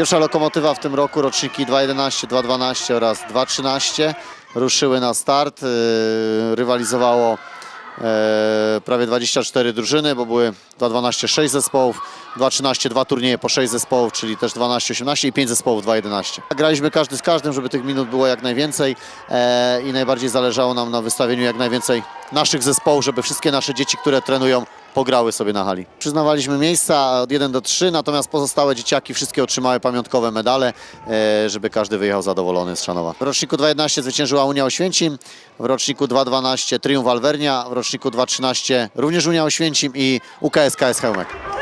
Pierwsza lokomotywa w tym roku, roczniki 2.11, 2.12 oraz 2.13 ruszyły na start. Yy, Rywalizowało e, prawie 24 drużyny, bo były 2.12 6 zespołów, 2.13 dwa turnieje po 6 zespołów, czyli też 12-18 i 5 zespołów 2.11. Graliśmy każdy z każdym, żeby tych minut było jak najwięcej e, i najbardziej zależało nam na wystawieniu jak najwięcej naszych zespołów, żeby wszystkie nasze dzieci, które trenują, pograły sobie na hali. Przyznawaliśmy miejsca od 1 do 3, natomiast pozostałe dzieciaki wszystkie otrzymały pamiątkowe medale, e, żeby każdy wyjechał zadowolony z Szanowa. W roczniku 2.11 zwyciężyła Unia Oświęcim, w roczniku 2.12 Triumf Alvernia, w roczniku 2.13 również Unia Oświęcim i UKS KS Chełmek.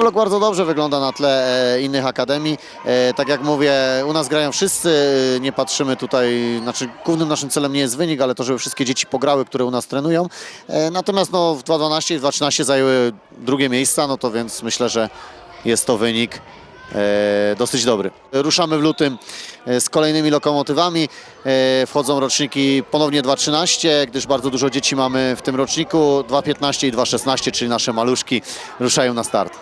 Pablok bardzo dobrze wygląda na tle e, innych akademii. E, tak jak mówię, u nas grają wszyscy, e, nie patrzymy tutaj, znaczy głównym naszym celem nie jest wynik, ale to, żeby wszystkie dzieci pograły, które u nas trenują. E, natomiast no, w 2.12 i w 2.13 zajęły drugie miejsca, no to więc myślę, że jest to wynik dosyć dobry. Ruszamy w lutym e, z kolejnymi lokomotywami. E, Wchodzą roczniki ponownie 2.13, gdyż bardzo dużo dzieci mamy w tym roczniku. 2.15 i 2.16, czyli nasze maluszki ruszają na start.